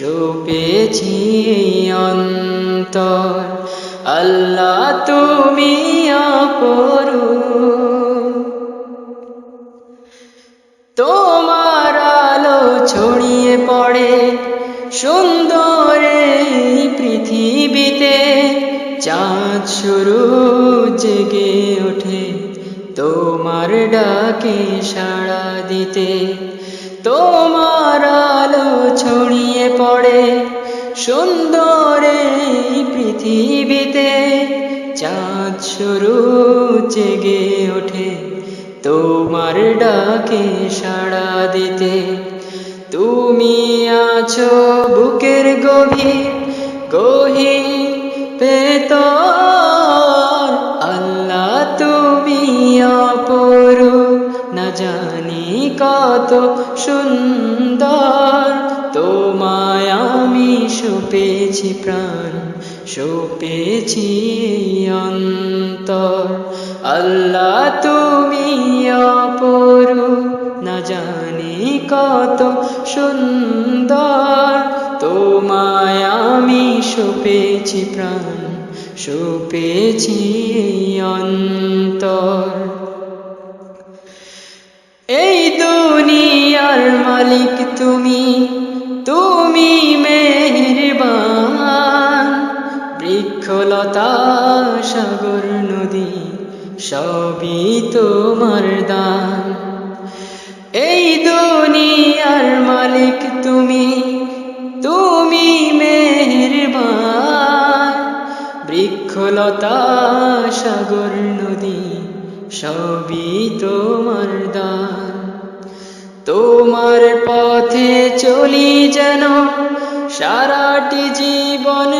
সপেছি অন্তর। আল্লাহ, তুমি অপরু তোমার আলো ছড়িয়ে পড়ে সুন্দর পৃথিবীতে। চাঁদ শুরু জেগে ওঠে তোমার ডাকে সাড়া দিতে। তোমার শুরু জেগে ওঠে, তোমার ডাকে সাড়া দিতে। তুমি আছো বুকের গভীর গহীর পেতর আল্লাহ তুমি অপরু না জানি কত সুন্দর। তোমায় আমি সুপেছি প্রাণ সপেছি অন্তর। আল্লাহ তুমি অপরু না জানি কত সুন্দর। তোমায় আমি সপেছি প্রাণ, সপেছি অন্তর। এই দুনিয়ার মালিক তুমি তুমি বৃক্ষলতা সাগর নদী, সবই তোমার দান। এই দুনিয়ার মালিক তুমি তুমি মেহেরবান। বৃক্ষলতা সাগর নদী, সবই তোমার দান। তোমার পথে চলি যেন, সারাটি জীবন